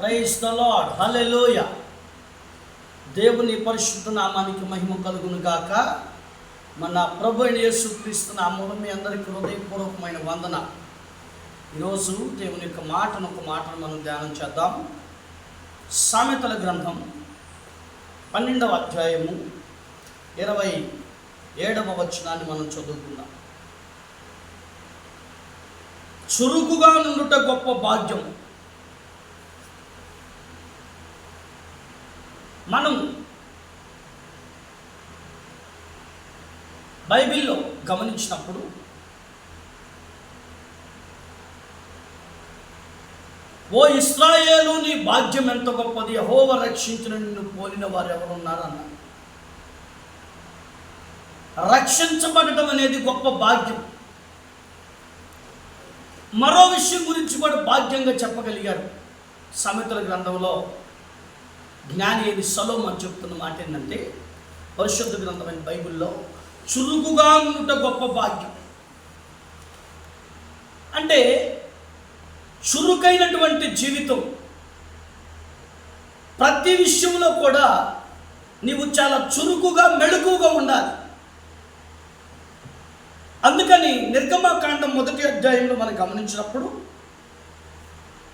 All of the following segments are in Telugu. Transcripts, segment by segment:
ప్రైజ్ ద లాడ్ హలెలోయ దేవుని పరిశుద్ధ నామానికి మహిమ కలుగును గాక. మన ప్రభు యేసుక్రీస్తు నామం మీ అందరికీ హృదయపూర్వకమైన వందన. ఈరోజు దేవుని యొక్క మాటను ఒక మాటను మనం ధ్యానం చేద్దాం. సామెతల గ్రంథం పన్నెండవ అధ్యాయము ఇరవై ఏడవ వచనాన్ని మనం చదువుకుందాం. చురుకుగా నుండుట గొప్ప భాగ్యం. మనం బైబిల్లో గమనించినప్పుడు ఓ ఇస్రాయేలు నీ భాగ్యం ఎంత గొప్పది? యహోవ రక్షించిన నిన్ను పోలిన వారు ఎవరున్నారన్నారు రక్షించబడటం అనేది గొప్ప భాగ్యం. మరో విషయం గురించి కూడా భాగ్యంగా చెప్పగలిగారు సమితుల గ్రంథంలో. జ్ఞాని అని సలోమని చెప్తున్న మాట ఏంటంటే పరిశుద్ధ గ్రంథమైన బైబిల్లో చురుకుగా ఉండుట గొప్ప భాగ్యం. అంటే చురుకైనటువంటి జీవితం ప్రతి విషయంలో కూడా నీవు చాలా చురుకుగా మెళుకుగా ఉండాలి. అందుకని నిర్గమకాండం మొదటి అధ్యాయంలో మనం గమనించినప్పుడు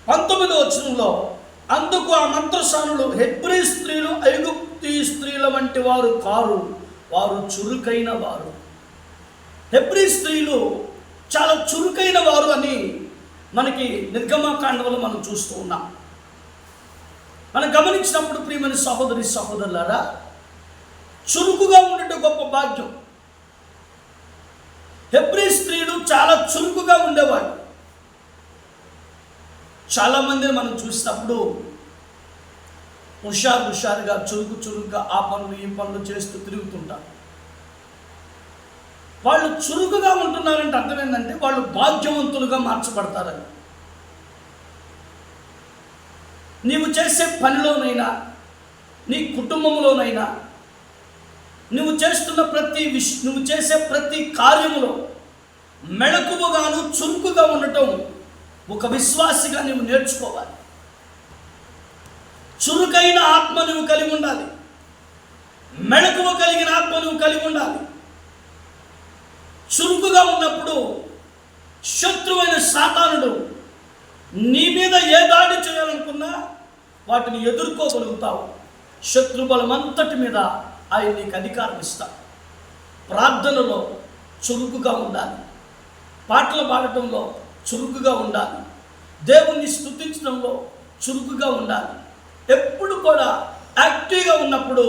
పంతొమ్మిదో వచనంలో అందుకు ఆ మంత్రసానులు హెబ్రి స్త్రీలు ఐగుప్తి స్త్రీల వంటి వారు కారు. వారు చురుకైన వారు. హెబ్రి స్త్రీలు చాలా చురుకైన వారు అని మనకి నిర్గమాకాండంలో మనం చూస్తూ ఉన్నాం. మనం గమనించినప్పుడు ప్రియమైన సహోదరి సహోదరులారా చురుకుగా ఉండటం గొప్ప భాగ్యం. హెబ్రి స్త్రీలు చాలా చురుకుగా ఉండేవాళ్ళు చాలామందిని మనం చూసినప్పుడు హుషారు హుషారుగా చురుకు చురుకుగా ఆ పనులు ఈ పనులు చేస్తూ తిరుగుతుంటారు. వాళ్ళు చురుకుగా ఉంటున్నారంటే అర్థం ఏంటంటే వాళ్ళు భాగ్యవంతులుగా మార్చబడతారని. నీవు చేసే పనిలోనైనా నీ కుటుంబంలోనైనా నువ్వు చేస్తున్న ప్రతి విష్ నువ్వు చేసే ప్రతి కార్యములో మెళకువగాను చురుకుగా ఉండటం ఒక విశ్వాసిగా నువ్వు నేర్చుకోవాలి. చురుకైన ఆత్మ నువ్వు కలిగి ఉండాలి. మెళకువ కలిగిన ఆత్మ నువ్వు కలిగి ఉండాలి. చురుకుగా ఉన్నప్పుడు శత్రువైన సాతానుడు నీ మీద ఏ దాడి చేయాలనుకున్నా వాటిని ఎదుర్కోగలుగుతావు. శత్రు బలం అంతటి మీద ఆయన నీకు అధికారం ఇస్తా ప్రార్థనలో చురుకుగా ఉండాలి. పాటలు పాడటంలో చురుకుగా ఉండాలి. దేవుణ్ణి స్థుతించడంలో చురుకుగా ఉండాలి. ఎప్పుడు కూడా యాక్టివ్గా ఉన్నప్పుడు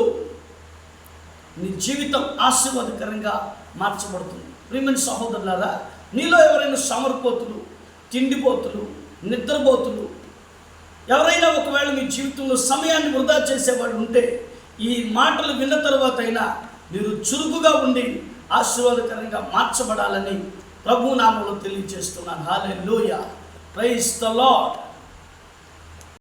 నీ జీవితం ఆశీర్వాదకరంగా మార్చబడుతుంది. ప్రియమైన సహోదరులారా నీలో ఎవరైనా సమర్పోతులు తిండిపోతులు నిద్రపోతులు ఎవరైనా ఒకవేళ మీ జీవితంలో సమయాన్ని వృధా చేసేవాడు ఉంటే ఈ మాటలు విన్న తర్వాత అయినా మీరు చురుకుగా ఉండి ఆశీర్వాదకరంగా మార్చబడాలని ప్రభు నామంలో తెలియజేస్తున్నాను. హాలే లూయ ప్రైస్ ద లాడ్